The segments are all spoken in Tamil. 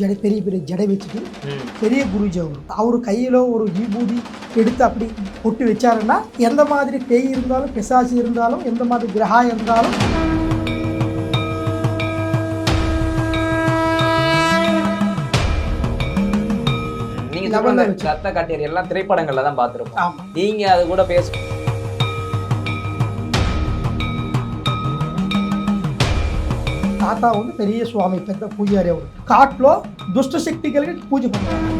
ஜடை பெரிய பெரிய ஜடை வச்சுட்டு. பெரிய குருஜி அவர் அவர் கையில் ஒரு விபூதி எடுத்து அப்படி பொட்டு வச்சாருன்னா எந்த மாதிரி பேய் இருந்தாலும் பிசாசு இருந்தாலும் எந்த மாதிரி கிரகா இருந்தாலும். நீங்க அந்த ரத்த காட்டேரி எல்லாம் திரைப்படங்கள்ல தான் பார்த்திருப்போம். ஆமாம் நீங்க அது கூட பேச தாத்தா வந்து பெரிய சுவாமி பெத்த பூஜாரி அவர். காட்டில் துஷ்ட சக்திகளுக்கு பூஜை பண்ணுவாங்க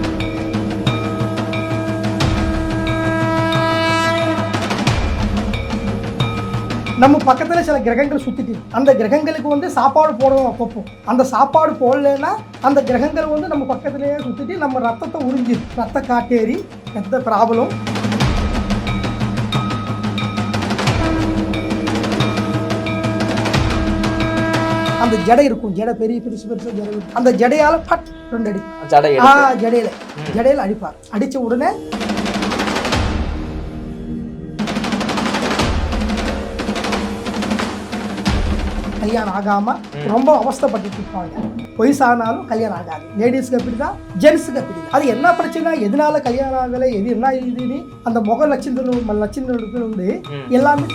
நம்ம பக்கத்தில் சில கிரகங்கள் சுற்றிட்டு அந்த கிரகங்களுக்கு வந்து சாப்பாடு போடுவோம் அப்பப்போ. அந்த சாப்பாடு போடலைன்னா அந்த கிரகங்கள் வந்து நம்ம பக்கத்துலேயே சுற்றிட்டு நம்ம ரத்தத்தை உறிஞ்சிடும் ரத்த காட்டேறி பெத்த ப்ராப்ளம் அந்த ஜடை இருக்கும். ஜடை பெரிய பெருசு பெருசு ஜடை அந்த ஜடையால பட் ரெண்டு அடி. ஜடையில. ஜடையில அடிப்பார். அடிச்ச உடனே கல்யாணம் ஆகாம ரொம்ப அவஸ்தைப்பட்டுட்டு இருப்பாங்க. வயசானாலும் கல்யாணம் ஆகாது. லேடிஸ்க்கு அப்படி தான். ஜென்ஸுக்கு அப்படி. அது என்ன பிரச்சனை எதனால கல்யாணம் ஆகலை எது என்ன இதுன்னு அந்த முக லட்சணம் லட்சணத்துக்கு வந்து. எல்லாமே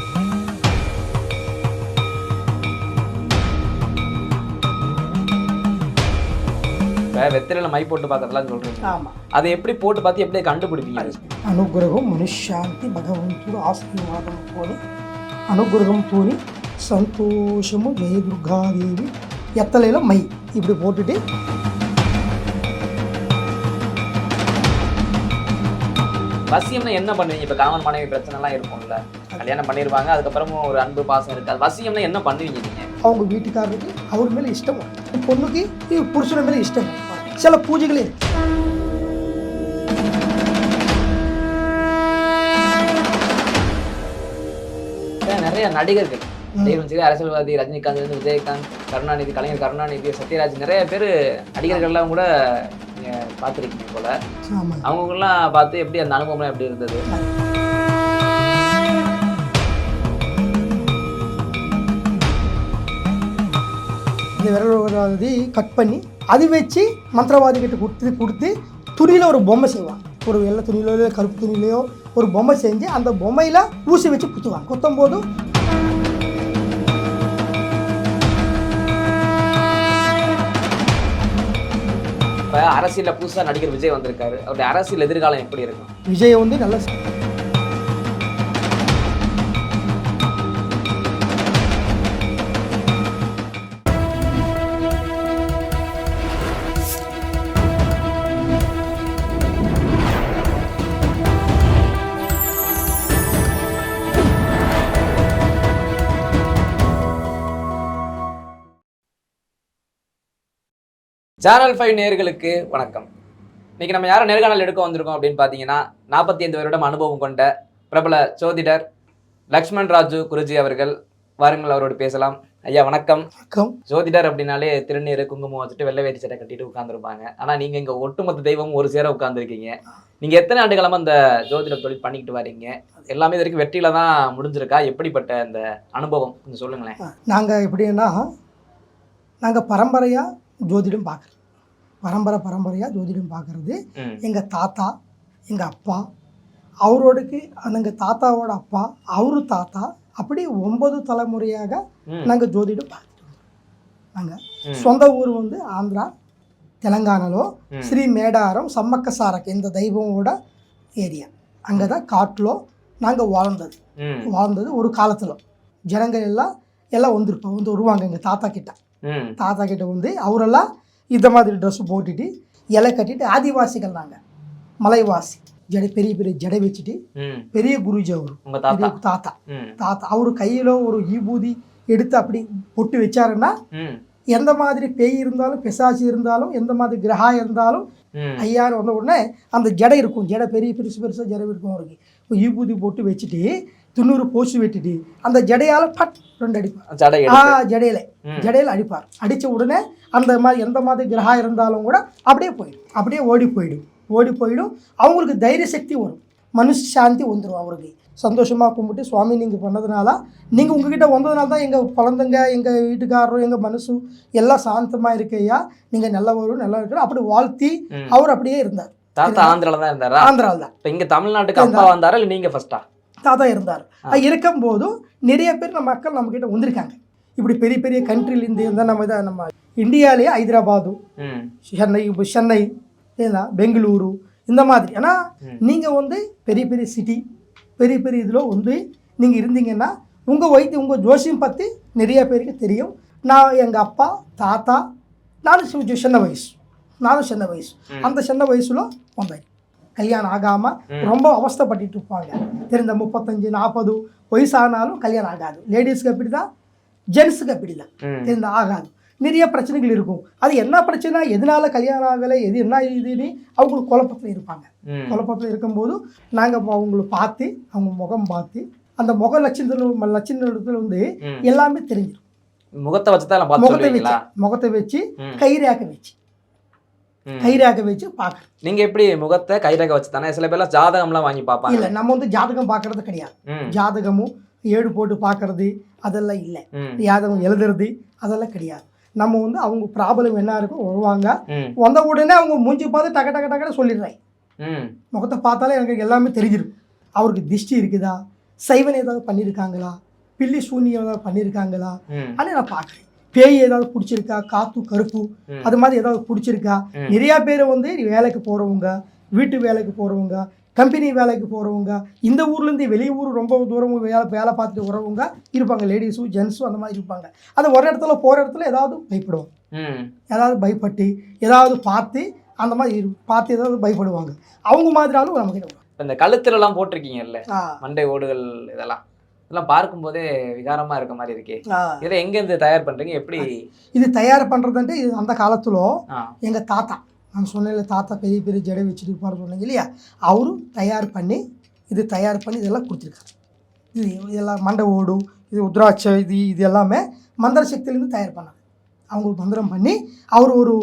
இப்போ வெத்திலையில் மை போட்டு பார்க்கறதுலாம் சொல்கிறீங்க ஆமாம் அதை எப்படி போட்டு பார்த்து எப்படி கண்டுபிடிப்பீங்க? அனுகிரகம் மனுஷாந்தி பகவந்தூர் ஆசீர்வாதம் போல. அனுகிரகம் தூணி சந்தோஷமும் ஜெய துர்காதேவி எத்தலையில் மை. இப்படி போட்டுட்டு. வசியம்னா என்ன பண்ணுவீங்க? இப்போ காமன் மனைவி பிரச்சனைலாம் இருக்கும்ல. கல்யாணம் பண்ணிடுவாங்க அதுக்கப்புறமும் ஒரு அன்பு பாசம் இருக்காது வசியம்னா என்ன பண்ணுவீங்க நீங்கள் அவங்க வீட்டுக்காரருக்கு அவர் மேலே இஷ்டம். பொண்ணுக்கு புருஷன் மேலே இஷ்டம். சில பூஜைகளே இருக்கு. இப்ப நிறைய நடிகர்கள். தெய்வம் சரி அரசியல்வாதி ரஜினிகாந்த் விஜயகாந்த் கருணாநிதி கலைஞர் கருணாநிதி சத்யராஜ் நிறைய பேர் நடிகர்கள்லாம் கூட நீங்க பார்த்துருக்கீங்க போல. அவங்கெல்லாம் பார்த்து எப்படி அந்த அனுபவம்லாம் எப்படி இருந்தது? இந்த விரல்வாதி கட் பண்ணி அது வச்சு மந்திரவாதி கிட்ட கொடுத்து கொடுத்து துணியில் ஒரு பொம்மை செய்வாங்க. ஒரு வெள்ளை துணியிலோ இல்லை கருப்பு துணியிலையோ ஒரு பொம்மை செஞ்சு அந்த பொம்மையில் ஊசி வச்சு குத்துவாங்க. குத்தும் போது இப்ப அரசியல்ல புதுசா நடிகர் விஜய் வந்திருக்காரு. அவருடைய அரசியல் எதிர்காலம் எப்படி இருக்கும்? விஜய் வந்து நல்ல சேனல் ஃபைவ் நேயர்களுக்கு வணக்கம். இன்னைக்கு நம்ம யாரை நேர்காணல் எடுக்க வந்திருக்கோம் அப்படின்னு பார்த்தீங்கன்னா நாற்பத்தி ஐந்து வருடம் அனுபவம் கொண்ட பிரபல ஜோதிடர் லக்ஷ்மண் ராஜு குருஜி அவர்கள். வாருங்கள் அவரோடு பேசலாம். ஐயா வணக்கம். வணக்கம். ஜோதிடர் அப்படின்னாலே திருநீர் குங்குமம் வச்சுட்டு வெள்ளை வேட்டி சட்டை கட்டிட்டு உட்காந்துருப்பாங்க ஆனா நீங்க இங்க ஒட்டுமொத்த தெய்வம் ஒரு சேர உட்காந்துருக்கீங்க நீங்க எத்தனை ஆண்டு காலமா இந்த ஜோதிட தொழில் பண்ணிக்கிட்டு வரீங்க? எல்லாமே இது வரைக்கும் வெற்றியில தான் முடிஞ்சிருக்கா? எப்படிப்பட்ட அந்த அனுபவம்? கொஞ்சம் சொல்லுங்களேன். நாங்கள் எப்படின்னா நாங்கள் பரம்பரையாக ஜோதிடம் பார்க்குறது. பரம்பரை பரம்பரையாக ஜோதிடம் பார்க்குறது. எங்கள் தாத்தா எங்கள் அப்பா அவரோடுக்கு எங்கள் தாத்தாவோட அப்பா அவரு தாத்தா அப்படி ஒன்பது தலைமுறையாக நாங்கள் ஜோதிடம் பார்த்துட்டு நாங்கள் சொந்த ஊர் வந்து ஆந்திரா தெலங்கானாலோ ஸ்ரீ மேடாரம் சம்மக்க சாரக் இந்த தெய்வமோட ஏரியா. அங்கே தான் காட்டிலோ நாங்கள் வாழ்ந்தது. வாழ்ந்தது ஒரு காலத்தில். ஜனங்கள் எல்லாம் எல்லாம் வந்துருப்போம் வந்து வருவாங்க எங்கள் தாத்தா கிட்ட. தாத்தா கிட்ட வந்து அவரெல்லாம் இந்த மாதிரி ட்ரெஸ் போட்டுட்டு இலை கட்டிட்டு ஆதிவாசிகள் நாங்கள் மலைவாசி. ஜடை பெரிய பெரிய ஜடை வச்சுட்டு பெரிய குருஜி அவரு. தாத்தா. பெரிய தாத்தா. அவர் கையில் ஒரு ஈபூதி எடுத்து அப்படி பொட்டு வச்சாருன்னா எந்த மாதிரி பேய் இருந்தாலும் பிசாசு இருந்தாலும் எந்த மாதிரி கிரகா இருந்தாலும் ஐயான்னு வந்த உடனே அந்த ஜடை இருக்கும். ஜடை பெரிய பெருசு பெருசாக ஜடை இருக்கும் அவருக்கு. ஈபூதி போட்டு வச்சுட்டு துண்ணூறு போச்சு வெட்டிட்டு அந்த ஜடையால் பட் ரெண்டு அடிப்பார். ஜடையில. ஜடையில அடிப்பார். அடித்த உடனே அந்த மாதிரி எந்த மாதிரி கிரகா இருந்தாலும் கூட அப்படியே போயிடும். அப்படியே ஓடி போயிடும். ஓடி போயிடும். அவங்களுக்கு தைரிய சக்தி வரும். மனுஷ சாந்தி வந்துடும் அவருக்கு. சந்தோஷமாக கும்பிட்டு சுவாமி நீங்கள் பண்ணதுனால நீங்கள் உங்ககிட்ட வந்ததுனால தான் எங்கள் குழந்தைங்க எங்கள் வீட்டுக்காரரும் எங்கள் மனசு எல்லாம் சாந்தமாக இருக்கையா நீங்கள் நல்லவரும் நல்லா இருக்கிற அப்படி வாழ்த்தி. அவர் அப்படியே இருந்தார். தாத்தா ஆந்திரால தான் இருந்தாரா? ஆந்திராவில் தான். இப்ப இங்க தமிழ்நாட்டுக்கு அப்பா வந்தாரா இல்ல நீங்க ஃபர்ஸ்டா தாத்தா இருந்தார். இருக்கும்போதும் நிறைய பேர் நம்ம மக்கள் நம்மக்கிட்ட வந்திருக்காங்க. இப்படி பெரிய பெரிய கண்ட்ரிலேருந்து இருந்தால் நம்ம இதை நம்ம இந்தியாவிலேயே ஹைதராபாது ம். சென்னை இப்போ சென்னை பெங்களூரு இந்த மாதிரி. ஏன்னா. நீங்கள் வந்து பெரிய பெரிய சிட்டி பெரிய பெரிய இதில் வந்து நீங்கள் இருந்தீங்கன்னா உங்கள் வைத்தியம் உங்கள் ஜோசியம் பற்றி நிறைய பேருக்கு தெரியும். நான் எங்கள் அப்பா தாத்தா நானும் சின்ன வயசு நானும் சின்ன வயசு. அந்த சின்ன வயசுல வந்தேன். கல்யாணம் ஆகாமல் ம். ரொம்ப அவஸ்தைப்பட்டுட்டு இருப்பாங்க தெரிந்த முப்பத்தஞ்சு நாற்பது வயசானாலும் கல்யாணம் ஆகாது லேடிஸ்க்கு அப்படி தான் ஜென்ஸுக்கு அப்படி தான் ம் இந்த ஆகாது நிறைய பிரச்சனைகள் இருக்கும் அது என்ன பிரச்சனை எதனால கல்யாணம் ஆகலை எது என்ன இதுன்னு அவங்களுக்கு குழப்பத்தில் இருப்பாங்க ம் குழப்பத்தில் இருக்கும்போது நாங்கள் அவங்கள பார்த்து அவங்க முகம் பார்த்து அந்த முக லட்சணத்தில் லட்சணத்தில் வந்து ம். எல்லாமே தெரிஞ்சிடும் முகத்தை வச்சு தான் பார்த்து முகத்தை வச்சு சொல்லுவீங்களா முகத்தை வச்சு ம். கயிறாக்க வச்சு கயிறாக்க வச்சு பார்க்குறோம் நீங்க எப்படி முகத்தை கைரக வச்சு தானே? சில பேர்லாம் ஜாதகம்லாம் வாங்கி பார்ப்பாங்க. இல்லை நம்ம வந்து ஜாதகம் பார்க்கறது கிடையாது. ஜாதகமும் ஏடு போட்டு பார்க்கறது அதெல்லாம் இல்லை. ஜாதகம் எழுதுறது அதெல்லாம் கிடையாது. நம்ம வந்து அவங்க ப்ராப்ளம் என்ன இருக்கும் வருவாங்க. வந்த உடனே அவங்க மூஞ்சி பார்த்து டக்க டக்க டக்குன்னு சொல்லிடுறாங்க. ம். முகத்தை பார்த்தாலே எனக்கு எல்லாமே தெரிஞ்சிடும். அவருக்கு திஷ்டி இருக்குதா? சைவன் ஏதாவது பண்ணியிருக்காங்களா பில்லி சூனியம் ஏதாவது பண்ணியிருக்காங்களா ஆனால் நான் பார்க்குறேன். பேய் ஏதாவது பிடிச்சிருக்கா? காத்து கருப்பு. அது மாதிரி ஏதாவது பிடிச்சிருக்கா. நிறையா பேர் வந்து வேலைக்கு போகிறவங்க வீட்டு வேலைக்கு போகிறவங்க கம்பெனி வேலைக்கு போகிறவங்க இந்த ஊர்லேருந்து வெளியூர் ரொம்ப தூரம் வேலை வேலை பார்த்துட்டு வரவங்க இருப்பாங்க. லேடிஸும் ஜென்ஸும் அந்த மாதிரி இருப்பாங்க. அது ஒரு இடத்துல போகிற இடத்துல ஏதாவது பயப்படுவாங்க. ஏதாவது பயப்பட்டு ஏதாவது பார்த்து அந்த மாதிரி பார்த்து ஏதாவது பயப்படுவாங்க. அவங்க மாதிரி ஆளும் நமக்கு இந்த கழுத்துல எல்லாம் போட்டிருக்கீங்கல்ல? மண்டை ஓடுகள் இதெல்லாம். இதெல்லாம் பார்க்கும்போதே விகாரமா இருக்க மாதிரி இருக்கே. இதை எங்க இருந்து தயார் பண்றீங்க? எப்படி? இது தயார் பண்ணுறதுன்ட்டு இது அந்த காலத்தில் எங்கள் தாத்தா நான் சொன்னேன்ல தாத்தா பெரிய பெரிய ஜடை வச்சுட்டு இருப்பார் சொன்னீங்க இல்லையா? அவரும் தயார் பண்ணி இது தயார் பண்ணி இதெல்லாம் கொடுத்துருக்காரு. இது இதெல்லாம் மண்டை ஓடு இது உத்ராட்சை இது இது எல்லாமே மந்திர சக்தியிலேருந்து தயார் பண்ணாங்க அவங்களுக்கு மந்திரம் பண்ணி அவர் ஒரு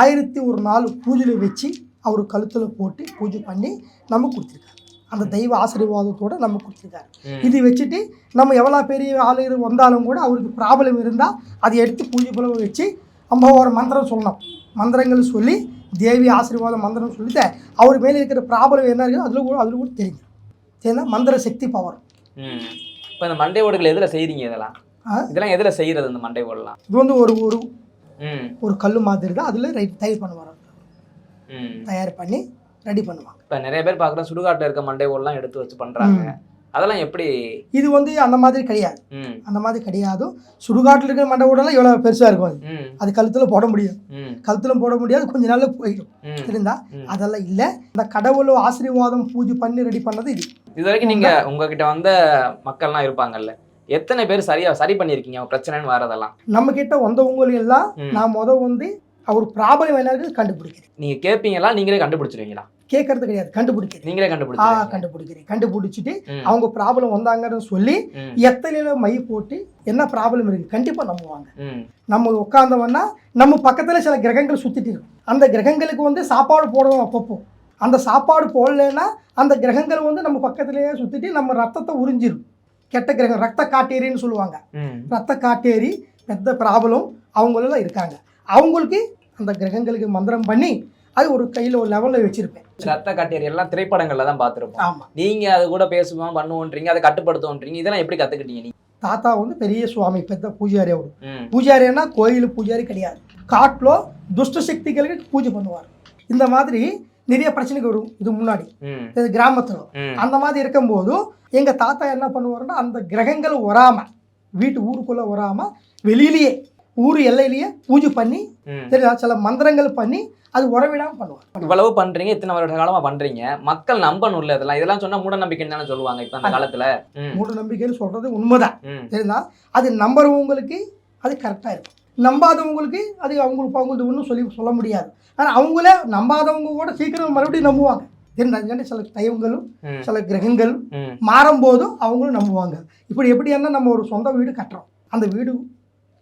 ஆயிரத்தி ஒரு நாலு பூஜையில் வச்சு அவர் கழுத்தில் போட்டு பூஜை பண்ணி நம்ம கொடுத்துருக்காரு. அந்த தெய்வ ஆசீர்வாதத்தோடு நம்ம கொடுத்துருக்காரு. இது வச்சுட்டு நம்ம எவ்வளோ பெரிய ஆளுங்க வந்தாலும் கூட அவருக்கு ப்ராப்ளம் இருந்தால் அதை எடுத்து பூஜை போல வச்சு நம்ம ஒரு மந்திரம் சொல்லணும். மந்திரங்கள் சொல்லி தேவி ஆசீர்வாதம் மந்திரம் சொல்லிட்டு அவர் மேலே இருக்கிற ப்ராப்ளம் என்ன இருக்குது அதில் கூட அதில் கூட தெரியும் சரிங்களா மந்திர சக்தி பவர் இப்போ இந்த மண்டை ஓடுகள் எதுல செய்றீங்க இதெல்லாம்? இதெல்லாம் எதுல செய்யறது இந்த மண்டை ஓடலாம்? இது வந்து ஒரு ஒரு ஒரு கல் மாதிரி தான் அதில் ரைட் தயார் பண்ணுவாங்க ம். தயார் பண்ணி ரெடி பண்ணுவாங்க. இப்போ நிறைய பேர் பார்க்குறேன் சுடுகாட்டில் இருக்க மண்டை ஓடலாம் எடுத்து வச்சு பண்றாங்க. அதெல்லாம் எப்படி? இது வந்து அந்த மாதிரி கிடையாது. அந்த மாதிரி கிடையாது. சுடுகாட்டில் இருக்கிற மண்டை உடலாம் எவ்வளோ பெருசாக இருக்கும் அது. அது கழுத்தில் போட முடியாது ம். கழுத்தில் போட முடியாது கொஞ்ச நாள்ல போயிடும். ம். அதெல்லாம் இல்லை. இந்த கடவுள் ஆசீர்வாதம் பூஜை பண்ணி ரெடி பண்ணது இது. இது வரைக்கும் நீங்க உங்ககிட்ட வந்த மக்கள்லாம் இருப்பாங்கல்ல. எத்தனை பேர் சரியா சரி பண்ணியிருக்கீங்க பிரச்சனைன்னு வரதெல்லாம்? நம்ம கிட்ட வந்தவங்க எல்லாம். நான் முத வந்து அவர் ப்ராப்ளம் என்னன்னு கண்டுபிடிக்கிறேன். நீங்க கேட்பீங்களா நீங்களே கண்டுபிடிச்சிருவீங்களா? கேட்கறது கிடையாது. கண்டுபிடிக்கிறேன் நீங்களே ஆ கண்டுபிடிச்சிருவீங்க கண்டுபிடிக்கிறேன் கண்டுபிடிச்சிட்டு. அவங்க ப்ராப்ளம் வந்தாங்கன்னு சொல்லி. எத்தனையில மை போட்டு என்ன ப்ராப்ளம் இருக்கு? கண்டிப்பா நம்புவாங்க. நம்ம உட்காந்தோம்னா நம்ம பக்கத்துல சில கிரகங்கள் சுத்திட்டு இருக்கும். அந்த கிரகங்களுக்கு வந்து சாப்பாடு போடுவோம் அப்பப்போ. அந்த சாப்பாடு போடலைன்னா அந்த கிரகங்கள் வந்து நம்ம பக்கத்துலயே சுத்திட்டு நம்ம ரத்தத்தை உறிஞ்சிரும். கெட்ட கிரகம் ரத்த காட்டேரின்னு சொல்லுவாங்க. ரத்த காட்டேரி பெத்த ப்ராப்ளம் அவங்களெல்லாம் இருக்காங்க. அவங்களுக்கு அந்த கிரகங்களுக்கு மந்திரம் பண்ணி அது ஒரு கையில் ஒரு லெவலில் வச்சுருப்பேன். ரத்த காட்டேரி எல்லாம் திரைப்படங்கள்ல தான் பார்த்துருப்போம். ஆமாம் நீங்க அது கூட பேசுவோம் பண்ணுவோன்றீங்க அதை கட்டுப்படுத்துவோன்றீங்க இதெல்லாம் எப்படி கத்துக்கிட்டீங்க நீங்க? தாத்தா வந்து பெரிய சுவாமி பெத்த பூஜாரி அவர். ம். பூஜாரின்னா கோயில் பூஜாரி கிடையாது. காட்டில் துஷ்ட சக்திகளுக்கு பூஜை பண்ணுவார். இந்த மாதிரி நிறைய பிரச்சனைக்கு வரும் இது முன்னாடி. இது கிராமத்தில். அந்த மாதிரி இருக்கும்போது எங்கள் தாத்தா என்ன பண்ணுவாருன்னா அந்த கிரகங்கள் வராமல் வீட்டு ஊருக்குள்ளே வராமல் வெளியிலேயே ஊர் எல்லையிலேயே பூஜை பண்ணி சரியா சில மந்திரங்கள் பண்ணி அது உறவிடாமல் பண்ணுவார் இவ்வளவு பண்றீங்க இத்தனை வருட காலமா பண்றீங்க. மக்கள் நம்பணும்ல இதெல்லாம். இதெல்லாம் சொன்னா மூட நம்பிக்கைன்னு தானே சொல்லுவாங்க இப்ப அந்த காலத்துல. மூட நம்பிக்கைன்னு சொல்கிறது உண்மைதான். சரிங்களா அது நம்புறவங்களுக்கு அது கரெக்டாக இருக்கும். நம்பாதவங்களுக்கு அது அவங்களுக்கு அவங்களுக்கு ஒன்றும் சொல்லி சொல்ல முடியாது. ஆனால் அவங்களே நம்பாதவங்க கூட சீக்கிரம் மறுபடியும் நம்புவாங்க. அதுக்காண்டி சில தெய்வங்களும் சில கிரகங்களும் மாறும்போதும் அவங்களும் நம்புவாங்க. இப்படி எப்படின்னா நம்ம ஒரு சொந்த வீடு கட்டுறோம். அந்த வீடு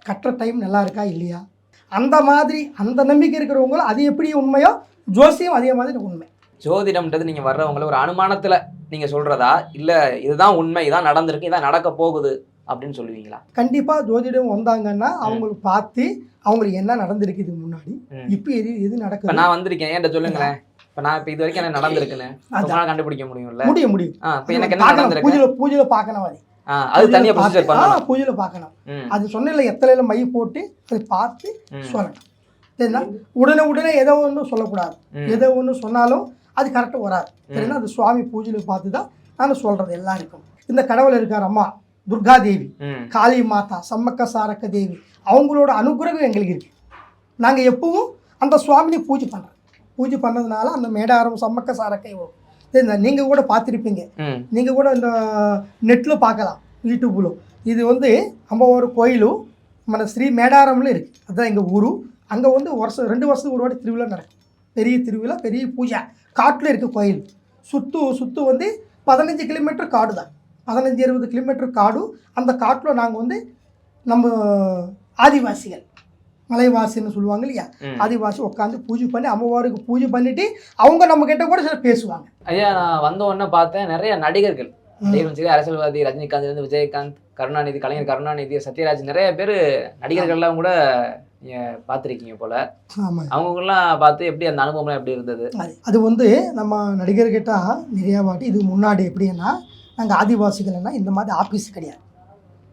கட்டுற டைம் நல்லா இருக்கா இல்லையா? அந்த மாதிரி அந்த நம்பிக்கை இருக்கிறவங்களும் அது எப்படி உண்மையோ ஜோசியம் அதே மாதிரி உண்மை. ஜோதிடம்ன்றது நீங்க வர்றவங்கள ஒரு அனுமானத்துல நீங்க சொல்றதா? இல்ல இதுதான் உண்மை இதான் நடந்திருக்கு இதான் நடக்க போகுது அப்படின்னு சொல்லுவீங்களா? கண்டிப்பாக ஜோதிடம் வந்தாங்கன்னா அவங்களுக்கு பார்த்து அவங்களுக்கு என்ன நடந்திருக்கு இதுக்கு முன்னாடி. இப்போ எது எது இப்ப நடக்குது நான் வந்திருக்கேன் ஏன்ட்ட சொல்லுங்களேன். இப்ப நான் இப்ப இது வரைக்கும் என்ன நடந்திருக்குன்னு. அதான். உங்களால கண்டுபிடிக்க முடியும்ல? முடியும் முடியும். இப்ப எனக்கு என்ன. நடந்திருக்கு? பூஜையில பூஜையில பார்க்கணும் ஆ, அது தனியா ப்ரொசீஜர் பண்ணணும். பூஜையில பார்க்கணும் அது சொன்ன எத்தலையில மை போட்டு அதை பார்த்து சொல்லணும். சரிங்களா உடனே உடனே ஏதோ ஒன்று சொல்லக்கூடாது. ஏதோ ஒன்று சொன்னாலும் அது கரெக்டாக வராது. சரிங்களா அது சுவாமி பூஜையில பார்த்து தான் நான் சொல்றது எல்லாருக்கும். இந்த கடவுள் இருக்கார் அம்மா துர்காதேவி ம், காளி மாதா சம்மக்க சாரக்க தேவி அவங்களோட அனுகிரகம் எங்களுக்கு இருக்கு. நாங்கள் எப்பவும் அந்த சுவாமியை பூஜை பண்ணுறோம் பூஜை பண்ணதுனால அந்த மேடாரம் சம்மக்க சாரக்கை வரும். நீங்கள் கூட பார்த்துருப்பீங்க. நீங்கள் கூட இந்த நெட்டில் பார்க்கலாம். யூடியூப்பில் இது வந்து நம்ம ஒரு கோயிலு మన ஸ்ரீ மேடாரம்ல இருக்குது அதுதான் எங்கள் ஊரு. அங்கே வந்து வருஷம் ரெண்டு வருஷத்துக்கு ஒரு வாட்டி திருவிழா நடக்கும். பெரிய திருவிழா பெரிய பூஜை. காட்டில் இருக்க கோயில். சுற்று சுற்று வந்து பதினஞ்சு கிலோமீட்டர் காடு தான். பதினஞ்சு இருபது கிலோமீட்டர் காடு. அந்த காட்டில் நாங்கள் வந்து நம்ம ஆதிவாசிகள். மலைவாசின்னு சொல்லுவாங்க இல்லையா. ஆதிவாசி உட்காந்து பூஜை பண்ணி அம்மவாருக்கு பூஜை பண்ணிட்டு அவங்க நம்ம கிட்ட கூட சில பேசுவாங்க. ஐயா நான் வந்த உடனே பார்த்தேன் நிறைய நடிகர்கள். நடிகர் சரி அரசியல்வாதி ரஜினிகாந்த் இருந்து விஜயகாந்த் கருணாநிதி கலைஞர் கருணாநிதி சத்யராஜ் நிறைய பேர் நடிகர்கள்லாம் கூட நீங்க பார்த்துருக்கீங்க போல. அவங்கெல்லாம் பார்த்து எப்படி அந்த அனுபவம்லாம் எப்படி இருந்தது? அது வந்து நம்ம நடிகர்கிட்ட நிறையா வாட்டி இதுக்கு முன்னாடி எப்படின்னா நாங்கள் ஆதிவாசிகள்னா இந்த மாதிரி ஆஃபீஸ் கிடையாது.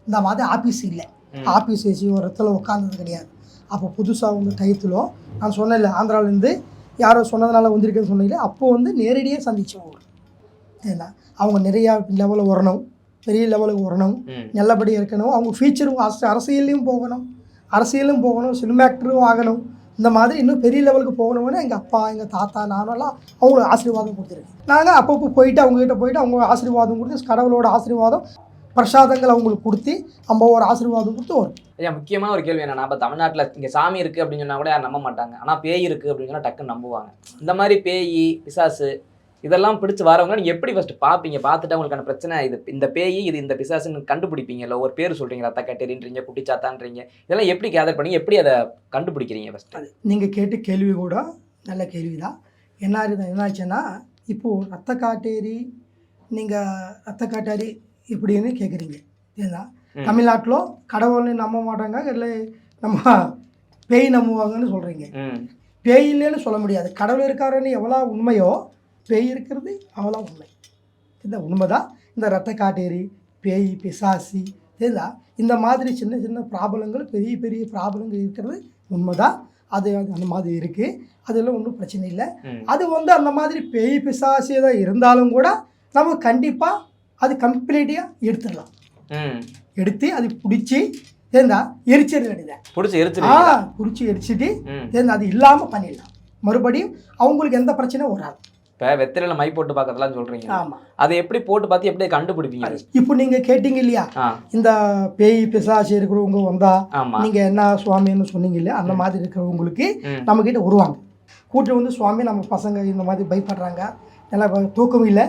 இந்த மாதிரி ஆஃபீஸ் இல்லை. ம். ஆஃபீஸ் வச்சு ஒரு இடத்துல உட்காந்தது கிடையாது. அப்போ புதுசாக வந்து டயத்தில் நான் சொன்னேன்ல ஆந்திராவிலேருந்து யாரோ சொன்னதுனால வந்திருக்கேன்னு சொன்னீங்களே அப்போ வந்து நேரடியாக சந்திச்சோம் அவங்க ஏன்னா அவங்க நிறையா லெவலில் வரணும் பெரிய லெவலுக்கு வரணும் நல்லபடியாக இருக்கணும் அவங்க ஃபியூச்சரும் அரசு அரசியல்லையும் போகணும் அரசியலும் போகணும் சினிமா ஆக்டரும் ஆகணும் இந்த மாதிரி இன்னும் பெரிய லெவலுக்கு போகணும்னு எங்கள் அப்பா எங்கள் தாத்தா நானெல்லாம் அவங்களுக்கு ஆசீர்வாதம் கொடுத்துருக்கேன் நாங்கள் அப்பப்போ போயிட்டு அவங்ககிட்ட போயிட்டு அவங்க ஆசீர்வாதம் கொடுத்து கடவுளோட ஆசீர்வாதம் பிரசாதங்கள் அவங்களுக்கு கொடுத்து நம்ம ஒரு ஆசீர்வாதம் கொடுத்து வரும். ஐயா முக்கியமான ஒரு கேள்வி என்னன்னா இப்போ தமிழ்நாட்டில் இங்கே சாமி இருக்கு அப்படின்னு சொன்னா கூட யாரும் நம்ப மாட்டாங்க. ஆனால் பேய் இருக்கு அப்படின்னு சொன்னா டக்குன்னு நம்புவாங்க. இந்த மாதிரி பேய் பிசாசு இதெல்லாம் பிடிச்சு வரவங்க நீங்க எப்படி ஃபர்ஸ்ட் பார்ப்பீங்க பார்த்துட்டு உங்களுக்கான பிரச்சனை இது இந்த பேய் இது இந்த பிசாசுன்னு கண்டுபிடிப்பீங்கல்ல ஒரு பேர் சொல்றீங்க ரத்த கட்டேரின்றீங்க குட்டிச்சாத்தான்றீங்க இதெல்லாம் எப்படி கேதர் பண்ணி எப்படி அதை கண்டுபிடிக்கிறீங்க ஃபர்ஸ்ட் அது நீங்கள் கேட்ட கேள்வி கூட நல்ல கேள்வி தான் என்ன என்னாச்சுன்னா இப்போது ரத்த காட்டேரி நீங்கள் ரத்த காட்டேரி இப்படின்னு கேட்குறீங்க ஏன்னா ம். தமிழ்நாட்டில் கடவுள்னு நம்ப மாட்டாங்க இல்லை நம்ம பேய் நம்புவாங்கன்னு சொல்கிறீங்க பேய் இல்லைன்னு சொல்ல முடியாது. கடவுள் இருக்காருன்னு எவ்வளோ உண்மையோ பேய் இருக்கிறது அவ்வளோ உண்மை. இந்த உண்மைதான் இந்த ரத்த காட்டேரி பேய் பிசாசி தெரியுதா இந்த மாதிரி சின்ன சின்ன ப்ராப்ளங்கள் பெரிய பெரிய ப்ராப்ளங்கள் இருக்கிறது உண்மைதான் அது அது அந்த மாதிரி இருக்குது அதெல்லாம் ஒன்றும் பிரச்சனை இல்லை. அது வந்து அந்த மாதிரி பேய் பிசாசி தான் இருந்தாலும் கூட நம்ம கண்டிப்பாக அது கம்ப்ளீட்டாக எடுத்துடலாம். எடுத்து அது பிடிச்சி தெரிந்தா எரிச்சிட வேண்டியதான் பிடிச்சி ஆ எரிச்சிருவீங்களா பிடிச்சி எரிச்சிட்டு தெரிந்தா அது இல்லாமல் பண்ணிடலாம். மறுபடியும் அவங்களுக்கு எந்த பிரச்சனையும் வராது. இப்போ வெத்திரையில மை போட்டு பார்க்கறதுலாம் சொல்றீங்க. ஆமாம் அதை எப்படி போட்டு பார்த்து எப்படி கண்டுபிடிப்பீங்க? இப்போ நீங்கள் கேட்டீங்க இல்லையா? ஆ. இந்த பேய் பிசாசி இருக்கிறவங்க வந்தா ஆமா. நீங்கள் என்ன சுவாமின்னு சொன்னீங்க இல்லையா? அந்த மாதிரி இருக்கிறவங்களுக்கு நம்மக்கிட்ட வருவாங்க. கூட்டு வந்து சுவாமி நம்ம பசங்க இந்த மாதிரி பயப்படுறாங்க. நல்லா தூக்கம் இல்லை.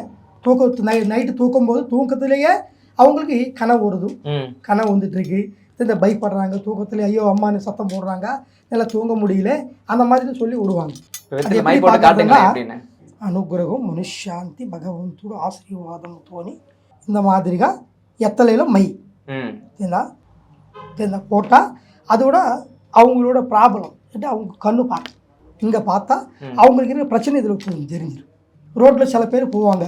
தூக்கத்து நை நைட்டு தூக்கும் போது தூக்கத்திலேயே அவங்களுக்கு கனவு வருது கனவு வந்துட்டு வந்துட்டுருக்கு. இந்த பயப்படுறாங்க தூக்கத்தில் ஐயோ அம்மானு சத்தம் போடுறாங்க. நல்லா தூங்க முடியல. அந்த மாதிரி சொல்லி விடுவாங்க. அனுகிரகம் மனுஷாந்தி பகவந்தோட ஆசீர்வாதம் தோணி இந்த மாதிரிகா எத்தலையில மை. தெரிந்தா போட்டால் அதோட அவங்களோட ப்ராப்ளம். அவங்க கண்ணு பார்க்கும். இங்கே பார்த்தா அவங்களுக்கு இருக்கிற பிரச்சனை இதில் தெரிஞ்சிடும். ரோட்டில் சில பேர் போவாங்க.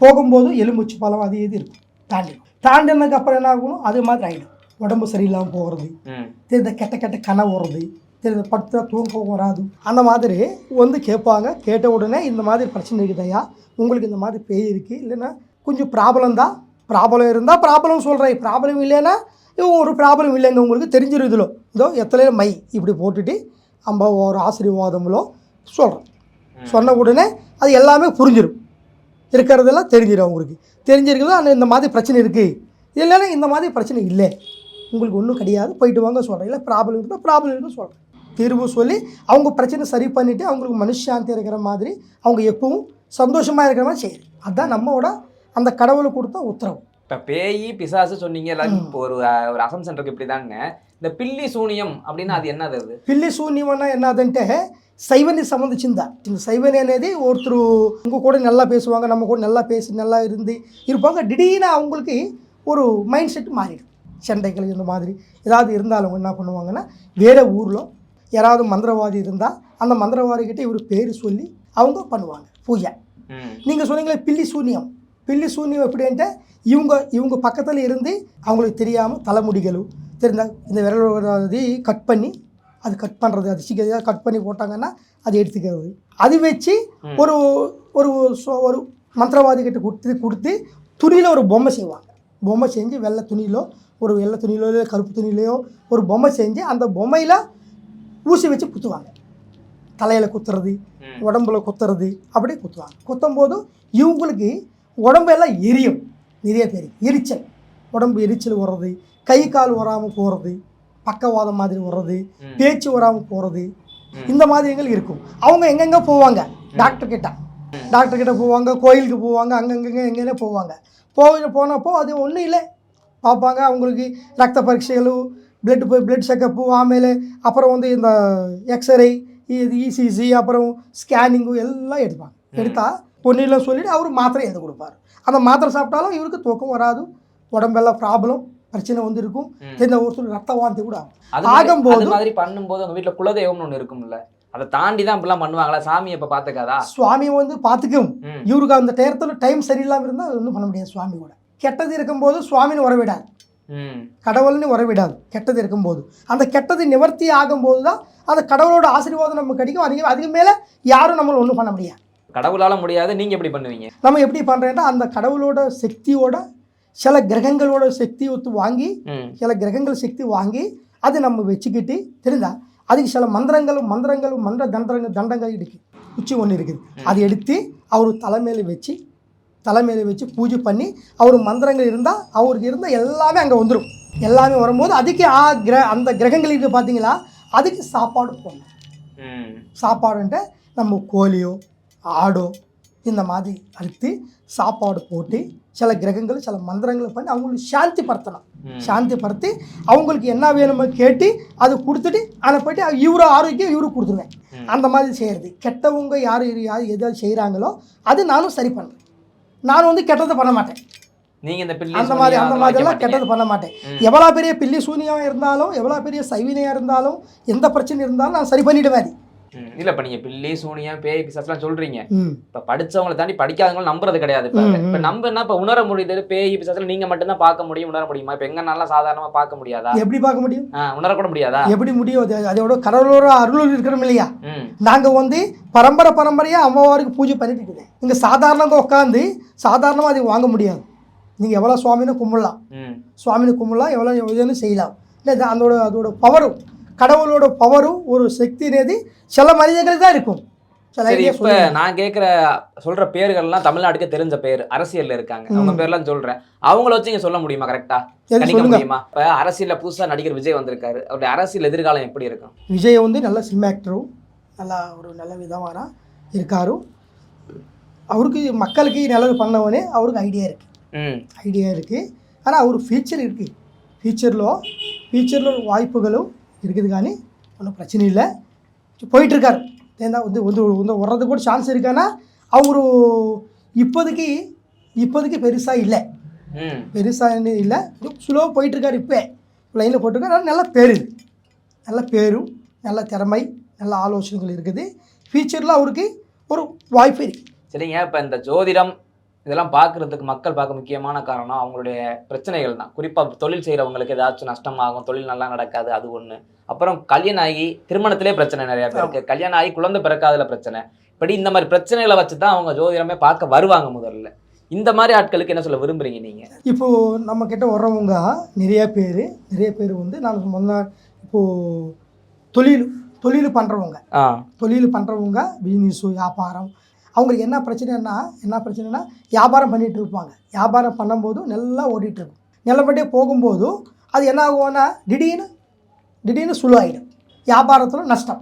போகும்போது எலும்புச்சி பழம் அது இது இருக்கும். தாண்டி தாண்டினதுக்கு அப்புறம் என்ன ஆகணும்? அது மாதிரி ஆகிடும் உடம்பு சரியில்லாமல் போகிறது தெரிந்த கெட்ட கெட்ட கனவு வருது தெரிந்த படுத்தா தூக்கம் வராது. அந்த மாதிரி வந்து கேட்பாங்க. கேட்ட உடனே இந்த மாதிரி பிரச்சனை இருக்குதையா உங்களுக்கு இந்த மாதிரி பேய் இருக்குது இல்லைன்னா கொஞ்சம் ப்ராப்ளம் தான். ப்ராப்ளம் இருந்தால் ப்ராப்ளம் சொல்கிறேன் ப்ராப்ளம் இல்லைன்னா ஒரு ப்ராப்ளம் இல்லைங்க உங்களுக்கு தெரிஞ்சிடும் இதில் இதோ எத்தனை மை இப்படி போட்டுட்டு நம்ம ஒரு ஆசீர்வாதம்லோ சொல்கிறோம் சொன்ன உடனே அது எல்லாமே புரிஞ்சிடும் இருக்கிறதெல்லாம் தெரிஞ்சிடும் அவங்களுக்கு. தெரிஞ்சிருக்குதோ? ஆனால் இந்த மாதிரி பிரச்சனை இருக்குது இல்லைன்னா இந்த மாதிரி பிரச்சனை இல்லை. உங்களுக்கு ஒன்றும் கிடையாது. போயிட்டு வாங்க சொல்கிறேன் இல்லை ப்ராப்ளம் இருக்குதோ? ப்ராப்ளம் இருக்குன்னு சொல்கிறேன் தீர்வு சொல்லி அவங்க பிரச்சனை சரி பண்ணிவிட்டு அவங்களுக்கு மனுஷாந்தி இருக்கிற மாதிரி அவங்க எப்பவும் சந்தோஷமாக இருக்கிற மாதிரி செய்யுது அதுதான் நம்மோட அந்த கடவுளை கொடுத்த உத்தரவு. இப்போ பேய் பிசாசு சொன்னீங்க எல்லாரும். இப்போ ஒரு ஒரு அசம் இருக்குது இப்படி தாங்க இந்த பில்லி சூனியம் அப்படின்னா அது என்னது அது? பில்லி சூனியம்னா என்னதுன்ட்டு சைவனி சம்மந்திச்சுந்தா இந்த சைவனி అనేది ஒருத்தர் உங்க கூட நல்லா பேசுவாங்க நம்ம கூட நல்லா பேசி நல்லா இருந்து இருப்பாங்க திடீர்னு அவங்களுக்கு ஒரு மைண்ட் செட் மாறிடும் சண்டைகள் இந்த மாதிரி ஏதாவது இருந்தாலும் அவங்க என்ன பண்ணுவாங்கன்னா வேறு ஊரில் யாராவது மந்திரவாதி இருந்தால் அந்த மந்திரவாதி கிட்ட இவர் பேர் சொல்லி அவங்க பண்ணுவாங்க பூஜை ம் நீங்கள் சொன்னீங்களே பில்லி சூன்யம் பில்லி சூன்யம் எப்படின்ட்டு இவங்க இவங்க பக்கத்தில் இருந்து அவங்களுக்கு தெரியாமல் தலைமுடிகளும் தெரிந்தா இந்த விரலோட கட் பண்ணி அது கட் பண்ணுறது அது சீக்கிரம் கட் பண்ணி போட்டாங்கன்னா அது எடுத்துக்கிறது. அது வச்சு. ஒரு ஒரு சொ- ஒரு மந்திரவாதி கிட்ட கொடுத்து கொடுத்து துணியில் ஒரு பொம்மை செய்வாங்க. பொம்மை செஞ்சு வெள்ளை துணியிலோ ஒரு வெள்ளை துணியிலோ இல்லை கருப்பு துணியிலையோ ஒரு பொம்மை செஞ்சு அந்த பொம்மையில் ஊசி வச்சு குத்துவாங்க. தலையில் குத்துறது. உடம்புல குத்துறது அப்படியே குத்துவாங்க. குத்தும் போது இவங்களுக்கு உடம்பெல்லாம் எரியும். நிறைய பேர் எரிச்சல். உடம்பு எரிச்சல் வர்றது கை கால் வராமல் போகிறது பக்கவாதம் மாதிரி வர்றது. பேச்சு வராமல் போகிறது. இந்த மாதிரிகள் இருக்கும். அவங்க எங்கெங்கே போவாங்க? டாக்டர் கிட்ட. டாக்டர் கிட்ட போவாங்க கோயிலுக்கு போவாங்க அங்கங்கங்க எங்கெங்கே போவாங்க. போய் போனப்போ அது ஒன்றும் இல்லை. பார்ப்பாங்க அவங்களுக்கு ரத்த பரீட்சைகளும் பிளட் பிளட் செக்கப்பு ஆಮೇಲೆ அப்புறம் வந்து இந்த எக்ஸ்ரே இது இசிசி அப்புறம் ஸ்கேனிங்கு எல்லாம் எடுப்பாங்க. எடுத்தால் பொண்ணில் சொல்லிட்டு அவர் மாத்திரை எழுதி கொடுப்பாரு. அந்த மாத்திரை சாப்பிட்டாலும் இவருக்கு தூக்கம் வராது உடம்பெல்லாம் ப்ராப்ளம் பிரச்சனை வந்து இருக்கும் ம். இந்த ஒருத்தர் ரத்த வாந்தி கூட ஆகும். அது ஆகும்போது- அது மாதிரி பண்ணும்போது உங்க வீட்ல குலதெய்வம்னு ஒண்ணு இருக்கும்ல. அதை தாண்டி தான் இப்படிலாம் பண்ணுவாங்களா? சாமி இப்ப பாத்துக்காதா? சுவாமி வந்து பார்த்துக்கும் ம். இவருக்கு அந்த நேரத்தில் டைம் சரியில்லாமல் இருந்தால் ஒன்றும் பண்ண முடியாது சுவாமி கூட. கெட்டது இருக்கும்போது சுவாமின்னு வரவிடாது. ம். கடவுள்னு வரவிடாது. கெட்டது இருக்கும்போது. அந்த கெட்டது நிவர்த்தி ஆகும்போது தான் அந்த கடவுளோட ஆசீர்வாதம் நமக்கு கிடைக்கும். அதிகம் அதுக்கு மேலே யாரும் நம்மளை ஒன்றும் பண்ண முடியாது. கடவுளால முடியாது. நீங்க எப்படி பண்ணுவீங்க? நம்ம எப்படி பண்ணுறேன்னா அந்த கடவுளோட சக்தியோட சில கிரகங்களோட சக்தி ஒத்து வாங்கி சில கிரகங்கள் சக்தி வாங்கி அதை நம்ம வச்சுக்கிட்டு தெரிந்தா அதுக்கு சில மந்திரங்களும் மந்திரங்களும் மந்திர தண்டங்கள் தண்டங்கள் இருக்குது உச்சி ஒன்று இருக்குது. அதை எடுத்து அவர் தலைமையில வச்சு தலைமையில வச்சு பூஜை பண்ணி அவர் மந்திரங்கள் இருந்தால் அவருக்கு இருந்த எல்லாமே அங்கே வந்துடும் எல்லாமே வரும்போது அதுக்கு ஆ கிர அந்த கிரகங்களுக்கு பார்த்தீங்களா அதுக்கு சாப்பாடு போடணும். சாப்பாடுன்ட்டு நம்ம கோழியோ ஆடோ இந்த மாதிரி அறுத்து சாப்பாடு போட்டு சில கிரகங்கள் சில மந்திரங்களை பண்ணி அவங்களுக்கு சாந்தி படுத்தணும். சாந்தி படுத்தி அவங்களுக்கு என்ன வேணுமோ கேட்டு அது கொடுத்துட்டு அதை போயிட்டு இவரு ஆரோக்கியம் இவருக்கு கொடுத்துருவேன். அந்த மாதிரி செய்கிறது கெட்டவங்க யார் யார் எதாவது செய்கிறாங்களோ அது நானும் சரி பண்ணுறேன் நான் வந்து கெட்டதை பண்ண மாட்டேன் நீங்க இந்த பில்லி அந்த மாதிரி அந்த மாதிரிலாம். கெட்டது பண்ண மாட்டேன். எவ்வளோ பெரிய பில்லி சூனியம் இருந்தாலும் எவ்வளோ பெரிய சைவினையாக இருந்தாலும் எந்த பிரச்சனை இருந்தாலும் நான் சரி. ம். இல்ல இப்ப நீங்க பில்லி சூனியம் பேய் பிசாசுலாம் சொல்றீங்க. இப்ப படிச்சவங்களை தாண்டி படிக்காதவங்க நம்புறது கிடையாது இப்ப. ம், இப்ப ம். நம்ம என்ன இப்ப உணர முடியுது பேய் பிசாசுல நீங்க மட்டும்தான் பார்க்க முடியும் உணர முடியுமா? இப்ப எங்க நல்லா சாதாரணமா பார்க்க முடியாதா? எப்படி பார்க்க முடியும்? உணரக்கூட முடியாதா? எப்படி முடியும்? அது அதோட கடவுளோட அருள் இருக்கிறோம் இல்லையா? ம். நாங்கள் வந்து பரம்பரை பரம்பரையாக அம்மாவாருக்கு பூஜை பண்ணிட்டு இருக்குது இங்கே சாதாரணமாக உட்காந்து சாதாரணமாக அது வாங்க முடியாது. நீங்கள் எவ்வளோ சுவாமின்னு கும்பிடலாம். சுவாமின்னு கும்பிடலாம் எவ்வளோ செய்யலாம். இல்லை அதோட அதோட பவரும் கடவுளோட பவரும் ஒரு சக்தி நேதி சில மனிதர்கள் தான் இருக்கும். சரி இப்போ நான் கேட்குற சொல்கிற பேர்கள்லாம் தமிழ்நாட்டுக்கு தெரிஞ்ச பேர் அரசியலில் இருக்காங்க. அவங்க பேர்லாம் சொல்கிறேன் அவங்கள வச்சு இங்கே சொல்ல முடியுமா கரெக்டாக கணிக்க முடியுமா? இப்போ அரசியலில் புதுசாக நடிகர் விஜய் வந்திருக்காரு. அவருடைய அரசியல் எதிர்காலம் எப்படி இருக்கும்? விஜய் வந்து நல்ல சினிமா ஆக்டரும் நல்லா ஒரு நல்ல விதமான இருக்காரும் அவருக்கு மக்களுக்கு நல்லது பண்ணவனே அவருக்கு ஐடியா இருக்குது ஐடியா இருக்குது ஆனால் அவருக்கு ஃபியூச்சர் இருக்குது ஃபியூச்சரில் ஃபியூச்சரில் வாய்ப்புகளும் இருக்குது కానీ ஒன்றும் பிரச்சனை இல்லை. போயிட்டுருக்காரு. ஏன்னா வந்து வந்து வந்து வர்றது கூட சான்ஸ் இருக்கானா அவரு இப்போதைக்கு இப்போதைக்கு பெருசாக இல்லை. பெருசாக இல்லை. ஸ்லோவாக போயிட்டுருக்காரு இப்போ லைனில் போட்டிருக்காரு. நல்ல பேர். நல்ல பேரும் நல்ல திறமை நல்ல ஆலோசனைகள் இருக்குது. ஃபியூச்சரில் அவருக்கு ஒரு வாய்ப்பு இருக்குது சரிங்க. இப்ப இந்த ஜோதிடம் இதெல்லாம் பார்க்கறதுக்கு மக்கள் பார்க்க முக்கியமான காரணம் அவங்களுடைய பிரச்சனைகள் தான். குறிப்பா தொழில் செய்றவங்களுக்கு ஏதாச்சும் நஷ்டமாகும் தொழில் நல்லா நடக்காது அது ஒண்ணு. அப்புறம் கல்யாணம் ஆகி திருமணத்திலே பிரச்சனை நிறைய பேருக்கு. கல்யாணம் ஆகி குழந்தை பிறக்காதல பிரச்சனை. இப்படி இந்த மாதிரி பிரச்சனைகளை வச்சு தான் அவங்க ஜோதிடமே பார்க்க வருவாங்க முதல்ல. இந்த மாதிரி ஆட்களுக்கு என்ன சொல்ல விரும்புறீங்க நீங்க? இப்போது நம்ம கிட்ட வர்றவங்க நிறைய பேர் நிறைய பேர் வந்து நான் முன்ன இப்போது தொழில் தொழில் பண்ணுறவங்க தொழில் பண்ணுறவங்க பிஸ்னஸு வியாபாரம் அவங்களுக்கு என்ன பிரச்சனைனா என்ன பிரச்சனைனா வியாபாரம் பண்ணிட்டு இருப்பாங்க. வியாபாரம் பண்ணும்போது நல்லா ஓடிட்டு இருக்கும். நல்லபடியாக போகும்போது அது என்ன ஆகும்னா திடீர்னு திடீர்னு சுழுவாயிடும். வியாபாரத்தில் நஷ்டம்.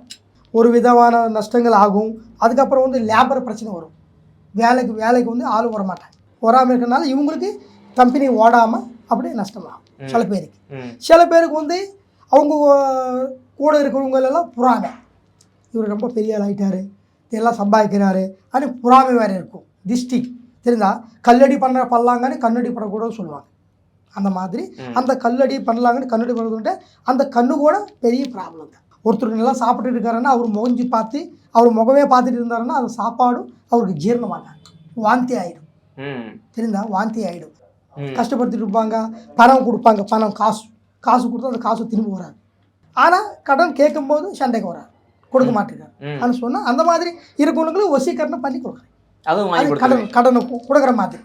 ஒரு விதமான நஷ்டங்கள் ஆகும். அதுக்கப்புறம் வந்து லேபர் பிரச்சனை வரும். வேலைக்கு வேலைக்கு வந்து ஆள் வர மாட்டாங்க. வராமல் இருக்கிறனால இவங்களுக்கு கம்பெனி ஓடாமல் அப்படியே நஷ்டமாகும். சில பேருக்கு. சில பேருக்கு வந்து அவங்க கூட இருக்கிறவங்க எல்லாம் புறாமை இவர் ரொம்ப பெரிய ஆள் ஆயிட்டாரு. இதெல்லாம் சம்பாதிக்கிறாரு. அப்படின்னு புறாமை வேறு இருக்கும். திஷ்டி. தெரிந்தா? கல்லடி பண்ணுற பல்லாங்கன்னு கண்ணடி படக்கூடாதுன்னு சொல்லுவாங்க. அந்த மாதிரி. அந்த கல்லடி பண்ணலாங்கன்னு கண்ணடி பண்ணுறதுன்ட்டு அந்த கண்ணு கூட பெரிய ப்ராப்ளம் தான். ஒருத்தர் நல்லா சாப்பிட்டுட்டு இருக்காருன்னா அவர் முகஞ்சி பார்த்து அவர் முகமே பார்த்துட்டு இருந்தாருன்னா அந்த சாப்பாடும் அவருக்கு ஜீரணமாகாது வாந்தி ஆகிடும் தெரிந்தா? வாந்தி ஆகிடும் கஷ்டப்படுத்திட்டு இருப்பாங்க. பணம் கொடுப்பாங்க. பணம் காசு. காசு கொடுத்தா அந்த காசு திரும்பி வராது. ஆனால் கடன் கேட்கும்போது சண்டைக்கு வராது. கொடுக்க மாட்டேங்கிறார். அது சொன்னால் அந்த மாதிரி இருக்கவங்களுக்கு வசீகரணம் பண்ணி கொடுக்குறேன் அது கடன் கடனை கொடுக்குற மாதிரி.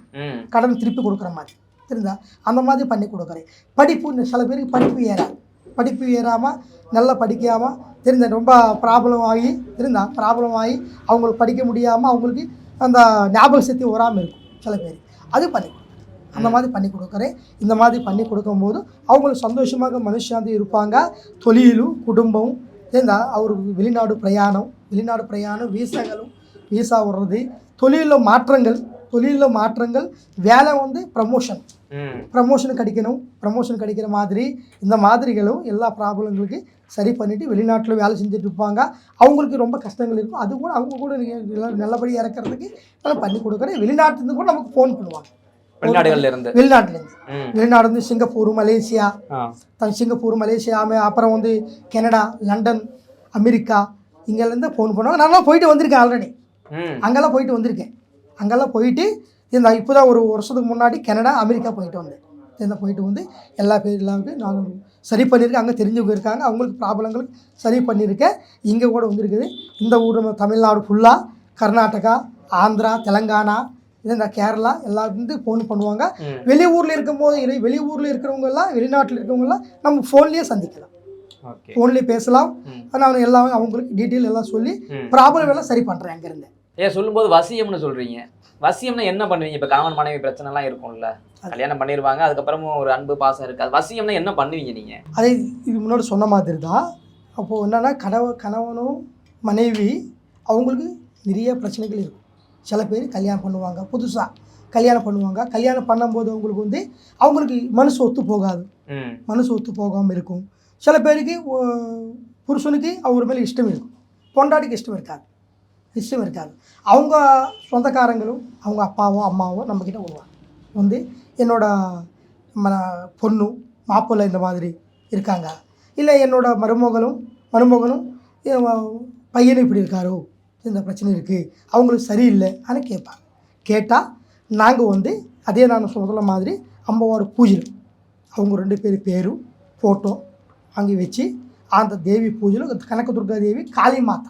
கடன் திருப்பி கொடுக்குற மாதிரி. தெரிந்தா அந்த மாதிரி பண்ணி கொடுக்குறேன் படிப்பு சில பேருக்கு படிப்பு ஏறாது படிப்பு ஏறாமல் நல்லா படிக்காமல் தெரிந்த ரொம்ப ப்ராப்ளம் ஆகி தெரிந்தா ப்ராப்ளம் ஆகி அவங்களுக்கு படிக்க முடியாமல் அவங்களுக்கு அந்த ஞாபக சக்தி வராமல் இருக்கும் சில பேர். அது பண்ணி. அந்த மாதிரி பண்ணி கொடுக்குறேன் இந்த மாதிரி பண்ணி கொடுக்கும்போது அவங்களுக்கு சந்தோஷமாக மனுஷாந்தி இருப்பாங்க. தொழிலும் குடும்பம் தெரிந்தா அவருக்கு வெளிநாடு பிரயாணம் வெளிநாடு பிரயாணம் வீசாங்களும் வீசா வர்றது தொழிலில் மாற்றங்கள் தொழிலில் மாற்றங்கள் வேலை வந்து ப்ரமோஷன் ப்ரமோஷன் கிடைக்கணும் ப்ரமோஷன் கிடைக்கிற மாதிரி இந்த மாதிரிகளும் எல்லா ப்ராப்ளங்களுக்கு சரி பண்ணிவிட்டு வெளிநாட்டில் வேலை செஞ்சுட்டு இருப்பாங்க. அவங்களுக்கு ரொம்ப கஷ்டங்கள் இருக்கும். அது கூட அவங்க கூட நல்ல- நல்லபடியாக இறக்கிறதுக்கு நான் பண்ணி கொடுக்குறேன் வெளிநாட்டுலேருந்து கூட நமக்கு ஃபோன் பண்ணுவாங்க. வெளிநாடுகள்ல இருந்து வெளிநாட்டிலேருந்து. ம். வெளிநாடு வந்து சிங்கப்பூர் மலேசியா சிங்கப்பூர் மலேசியா அப்புறம் வந்து கனடா லண்டன் அமெரிக்கா இங்கேருந்து ஃபோன் பண்ணுவாங்க நான்லாம் போயிட்டு வந்திருக்கேன் ஆல்ரெடி அங்கெல்லாம் போயிட்டு வந்திருக்கேன். அங்கெல்லாம் போயிட்டு இந்த இப்போ தான் ஒரு வருஷத்துக்கு முன்னாடி கனடா அமெரிக்கா போயிட்டு வந்தேன். இந்த போயிட்டு வந்து எல்லா பேர் எல்லாருக்கும் நான் சரி பண்ணியிருக்கேன். அங்கே தெரிஞ்சவங்க இருக்காங்க. அவங்களுக்கு ப்ராப்ளங்களுக்கு சரி பண்ணியிருக்கேன். இங்கே கூட வந்திருக்குது. இந்த ஊர் நம்ம தமிழ்நாடு ஃபுல்லாக கர்நாடகா ஆந்திரா தெலங்கானா இது இந்த கேரளா எல்லாருந்து ஃபோன் பண்ணுவாங்க. வெளியூரில் இருக்கும்போது இல்லை வெளியூரில் இருக்கிறவங்க எல்லாம் வெளிநாட்டில் இருக்கிறவங்கலாம் நம்ம ஃபோன்லேயே சந்திக்கலாம். ஃபோன்லேயே பேசலாம். ம். நான் எல்லாமே அவங்களுக்கு டீட்டெயில் எல்லாம் சொல்லி ப்ராப்ளம் எல்லாம் சரி பண்ணுறேன் அங்கேருந்து. ஏன் சொல்லும்போது வசியம்னு சொல்றீங்க. வசியம்னா என்ன பண்ணுவீங்க? இப்ப கணவன் மனைவி பிரச்சனை எல்லாம் இருக்கும்ல கல்யாணம் பண்ணிடுவாங்க அதுக்கப்புறமும் ஒரு அன்பு பாசம் இருக்காது வசியம்னா என்ன பண்ணுவீங்க நீங்க? அதே இது முன்னாடி சொன்ன மாதிரி தான். அப்போது என்னென்னா கணவ கணவனும் மனைவி அவங்களுக்கு நிறைய பிரச்சனைகள் இருக்கும். சில பேர் கல்யாணம் பண்ணுவாங்க. புதுசாக கல்யாணம் பண்ணுவாங்க. கல்யாணம் பண்ணும்போது அவங்களுக்கு வந்து அவங்களுக்கு மனசு ஒத்து போகாது. மனசு ஒத்து போகாமல் இருக்கும். சில பேருக்கு புருஷனுக்கு அவர் மேலே இஷ்டம் இருக்கும். பொண்டாட்டிக்கு இஷ்டம் இருக்காது. இஷ்டம் இருக்காது. அவங்க சொந்தக்காரங்களும் அவங்க அப்பாவோ அம்மாவோ நம்மக்கிட்ட வருவாங்க. வந்து என்னோட ம பொண்ணு மாப்பிள்ளை இந்த மாதிரி இருக்காங்க. இல்லை என்னோட மருமகளும் மருமகனும் என் பையனும் இப்படி இருக்காரோ? இந்த பிரச்சனை இருக்குது அவங்களுக்கு சரியில்லை. ஆனால் கேட்பாங்க. கேட்டால் நாங்கள் வந்து அதே நான் சொல்ல மாதிரி அம்மாவோட பூஜையில் அவங்க ரெண்டு பேர் பேரும் ஃபோட்டோ அங்கே வச்சு அந்த தேவி பூஜையில் கனக துர்கா தேவி காளி மாதா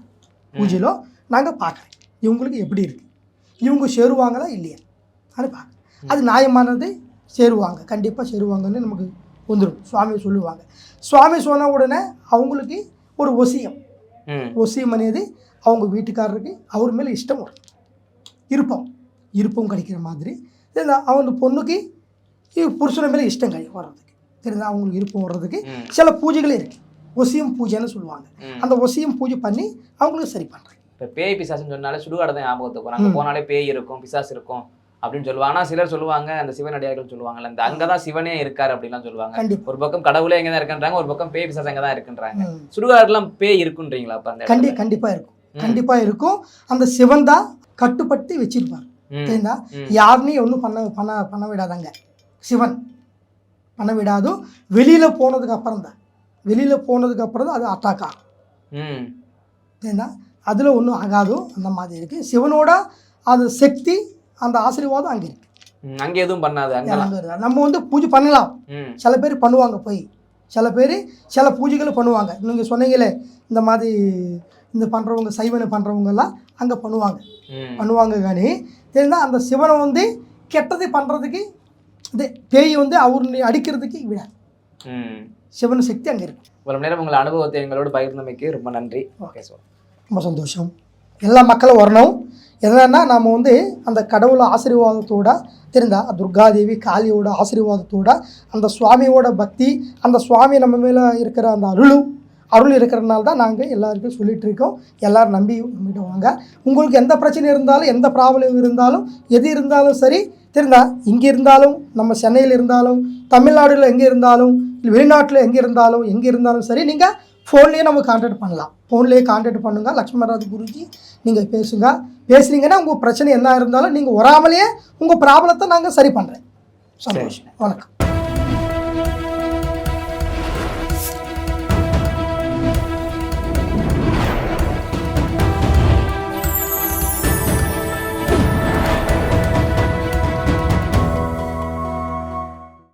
பூஜையிலோ நாங்கள் பார்க்குறேன் இவங்களுக்கு எப்படி இருக்குது இவங்க சேருவாங்களா இல்லையா? அது பார்க்குறேன் அது நியாயமானது சேருவாங்க. கண்டிப்பாக சேருவாங்கன்னு நமக்கு வந்துடும் சுவாமி சொல்லுவாங்க. சுவாமி சொன்ன உடனே அவங்களுக்கு ஒரு ஒசியம். ஒசியம் అనేది அவங்க வீட்டுக்காரருக்கு அவர் மேலே இஷ்டம் வரும். இருப்பம். இருப்பம் கிடைக்கிற மாதிரி. தெரியுதா அவங்க பொண்ணுக்கு புருஷன் மேலே இஷ்டம் கிடை வர்றதுக்கு. தெரியுதா? அவங்களுக்கு இருப்பம் வர்றதுக்கு. சில பூஜைகளே இருக்கு. ஒசியம் பூஜைன்னு சொல்லுவாங்க. அந்த ஒசியம் பூஜை பண்ணி அவங்களுக்கு சரி பண்ணுறேன் இப்ப பேய் பிசாசுன்னு சொன்னாலே சுடுகாடு தான் ஞாபகத்துக்கு வரும். அங்க. போனாலே பேய் இருக்கும் பிசாசு இருக்கும் அப்படின்னு சொல்லுவாங்க. ஆனா சிலர் சொல்லுவாங்க அந்த சிவனடியார்கள் சொல்லுவாங்கல்ல இந்த அங்கதான் சிவனே இருக்காரு அப்படிலாம் சொல்லுவாங்க. ஒரு பக்கம் கடவுளே எங்க தான் இருக்குன்றாங்க ஒரு பக்கம் பேய் பிசாசு அங்க தான் இருக்குன்றாங்க. சுடுகாடுலாம் பேய் இருக்குன்றீங்களா அப்ப அந்த கண்டி? கண்டிப்பாக இருக்கும். கண்டிப்பாக இருக்கும். அந்த சிவன் தான் கட்டுப்பட்டு வச்சிருப்பார். ம். தெரியுதா ம். யாருனையும் ஒன்றும் பண்ண பண்ண பண்ண விடாதாங்க. சிவன். பண்ண விடாதும். வெளியில் போனதுக்கு அப்புறம் தான். வெளியில் போனதுக்கு அப்புறம் தான் அது அட்டாக் ஆகும். ஏன்னா அதில் ஒன்றும் ஆகாதோ அந்த மாதிரி இருக்குது சிவனோட அந்த சக்தி அந்த ஆசீர்வாதம் அங்கே இருக்குது அங்க எதுவும் பண்ணாது நம்ம வந்து பூஜை பண்ணலாம். சில பேர் பண்ணுவாங்க போய். சில பேர் சில பூஜைகள் பண்ணுவாங்க. நீங்கள் சொன்னீங்களே இந்த மாதிரி இந்த பண்ணுறவங்க சைவனை பண்ணுறவங்கெல்லாம் அங்கே பண்ணுவாங்க. பண்ணுவாங்க కానీ தெரிந்தா அந்த சிவனை வந்து கெட்டது பண்ணுறதுக்கு இது பேய் வந்து அவருடைய அடிக்கிறதுக்கு விடாது ம். சிவன் சக்தி அங்கே இருக்கு. இவ்வளவு நேரம் உங்கள் அனுபவத்தை எங்களோடு பகிர்ந்தமைக்கு ரொம்ப நன்றி. ஓகே சார் ரொம்ப சந்தோஷம். எல்லா மக்களும் வரணும். என்னன்னா நாம் வந்து அந்த கடவுள ஆசீர்வாதத்தோட தெரிந்தா துர்காதேவி காளியோட ஆசீர்வாதத்தோட அந்த சுவாமியோட பக்தி அந்த சுவாமி நம்ம மேலே இருக்கிற அந்த அருளும் அருள் இருக்கிறனால தான் நாங்கள் எல்லாருக்கும் சொல்லிட்டு இருக்கோம். எல்லாரும் நம்பி நம்பிட்டு வாங்க. உங்களுக்கு எந்த பிரச்சனை இருந்தாலும் எந்த ப்ராப்ளம் இருந்தாலும் எது இருந்தாலும் சரி தெரிந்தா இங்கே இருந்தாலும் நம்ம சென்னையில் இருந்தாலும் தமிழ்நாடுல எங்கே இருந்தாலும் வெளிநாட்டில் எங்கே இருந்தாலும் எங்கே இருந்தாலும் சரி நீங்கள் ஃபோன்லேயே நம்ம கான்டாக்ட் பண்ணலாம். ஃபோன்லேயே கான்டாக்ட் பண்ணுங்க. லக்ஷ்மணராஜ் குருஜி நீங்கள் பேசுங்க. பேசுனீங்கன்னா உங்கள் பிரச்சனை என்ன இருந்தாலும் நீங்கள் வராமலேயே உங்கள் ப்ராப்ளத்தை நாங்கள் சரி பண்ணுறேன் சந்தோஷம். வணக்கம்.